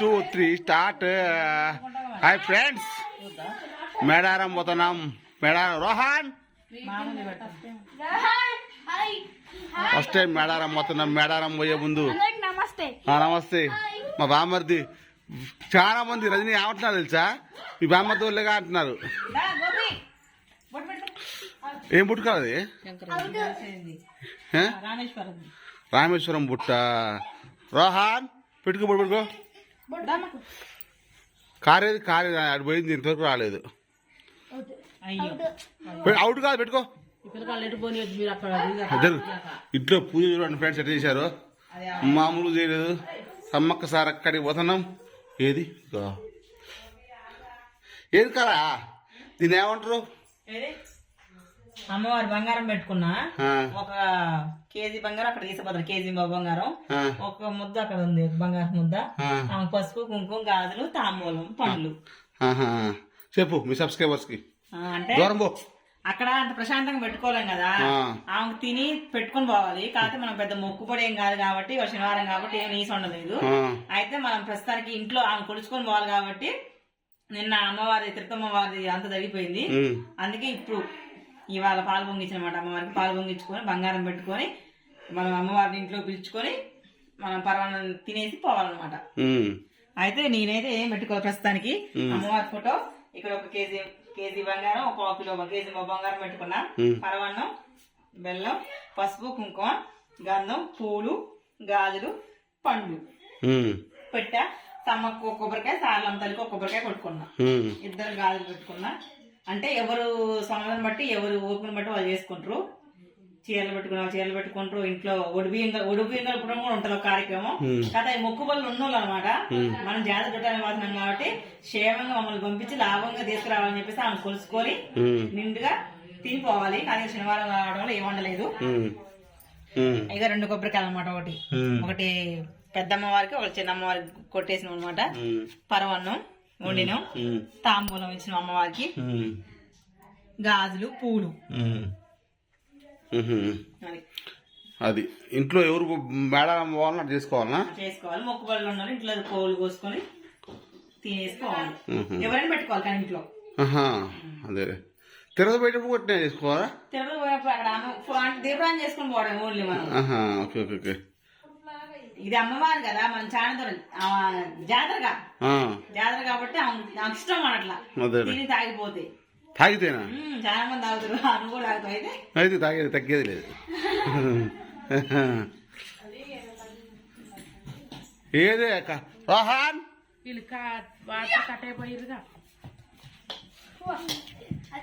Two three start. Hi friends. Medaram పోతున్నాం. Medaram. Rohan. First time Medaram పోతున్నాం. మేడారం పోయే ముందు. నమస్తే. మా బామ్మర్ది. చాలా మంది రజనీ ఏమంటున్నారు తెలుసా? మీ బామ్మర్ది వాళ్ళేగా అంటున్నారు. బొట్టు పెట్టు. ఏం? పుట్టుకోవాలి? రామేశ్వరం బుట్ట రోహన్ పెట్టుకో పెట్టుకో. కారేది కారేది అది పోయింది ఇంతవరకు రాలేదు. అవుట్ కాదు పెట్టుకో. ఇంట్లో పూజ చూడండి ఫ్రెండ్స్ ఎట్లా చేశారు. మామూలు చేయలేదు. సమ్మక్క సార్ అక్కడికి పోతున్నాం. ఏది. ఏది కదా దీన్ని ఏమంటారు? అమ్మవారి బంగారం పెట్టుకున్నా ఒక కేజీ బంగారం అక్కడ తీసుకుపోతారు కేజీ బంగారం. ఒక ముద్ద అక్కడ ఉంది బంగారం ముద్ద. ఆమె పసుపు కుంకుమ గాజులు తాంబూలం పండ్లు. చెప్పు మీ సబ్స్క్రైబర్స్కి అంటే అక్కడ అంత ప్రశాంతంగా పెట్టుకోలేం కదా. ఆ. ఆమెకు తిని పెట్టుకొని పోవాలి. కాకపోతే మనం పెద్ద మొక్కుబడి ఏం కాదు కాబట్టి శనివారం కాబట్టి ఏం నీసు ఉండలేదు. అయితే మనం ప్రస్తుతానికి ఇంట్లో ఆమె కొలుచుకొని పోవాలి కాబట్టి నిన్న అమ్మవారి తిరుపతమ్మ వారి అంత జరిగిపోయింది ఉమ్, అందుకే ఇప్పుడు ఇవాళ పాలు పొంగించనమాట. అమ్మవారికి పాలు పొంగించుకొని బంగారం పెట్టుకొని మనం అమ్మవారిని ఇంట్లో పిలుచుకొని మనం పర్వాణం తినేసి పోవాలన్నమాట. అయితే నేనైతే ఏం పెట్టుకోవాలి ప్రస్తుతానికి. మ్మ్. అమ్మవారి ఫోటో ఇక్కడ ఒక కేజీ కేజీ బంగారం ఒక కిలో కేజీ బంగారం పెట్టుకున్నా. పరవన్నం బెల్లం పసుపు కుంకుమ గంధం పూలు గాజులు పండ్లు. పెట్టా. సమ్మకు కొబ్బరికాయ సార్లం తల్లికి కొబ్బరికాయ కొట్టుకున్నా. ఇద్దరు గాజులు పెట్టుకున్నా. అంటే ఎవరు సమయం బట్టి ఎవరు ఓపికను బట్టి వాళ్ళు చేసుకుంటారు. చీరలు పెట్టుకున్న వాళ్ళు చీరలు పెట్టుకుంటారు. ఇంట్లో ఒడిబియ్యం ఒడిబియ్యం కలపడం కూడా ఉంటుంది ఒక కార్యక్రమం. కదా మొక్కుబళ్ళు ఉన్నోళ్ళు అనమాట మనం జాతర పెట్టాలని వాడుతున్నాం కాబట్టి క్షేమంగా మమ్మల్ని పంపించి లాభంగా తీసుకురావాలని చెప్పేసి ఆమె కొలుసుకొని నిండుగా తినిపోవాలి. కానీ శనివారం రావడం వల్ల ఏం వండలేదు. ఉమ్, ఉమ్, ఇక రెండు కొబ్బరికాయలు అనమాట ఒకటి. ఒకటి పెద్దమ్మ వారికి ఒకటి చిన్నమ్మ వారికి కొట్టేసినాం అనమాట పరవన్నం వండినాం. తాంబూలం ఇచ్చిన అమ్మవారికి. గాజులు పూలు. అది అది ఇంట్లో ఎవరు మేడం పోవాలన్నా అది చేసుకోవాలనా? చేసుకోవాలి. మొక్కుబళ్ళు ఉన్నారు ఇంట్లో కోళ్ళు కోసుకొని తినేసుకోవాలి. ఎవరైనా పెట్టుకోవాలి కానీ ఇంట్లో. అదే. తిరగ బయటప్పుడు కొట్టినా చేసుకోవాలా? తిరుపతి పోయినప్పుడు అక్కడ దీపారాయణ చేసుకొని పోవడం ఓన్లీ మనం. Okay okay okay. ఇది అమ్మవారు కదా మనం చాలా జాతరగా. ఆ, జాతర కాబట్టి నాకు ఇష్టం అట్లా తిని తాగిపోతే. తాగితేనా? చాలా మంది తాగుతారు. నువ్వు కూడా తాగుతావు అయితే. అయితే తాగేది తగ్గేది లేదు. ఏదే అక్క? రోహన్? వీళ్ళు వాటర్ కట్ అయిపోయిరుగా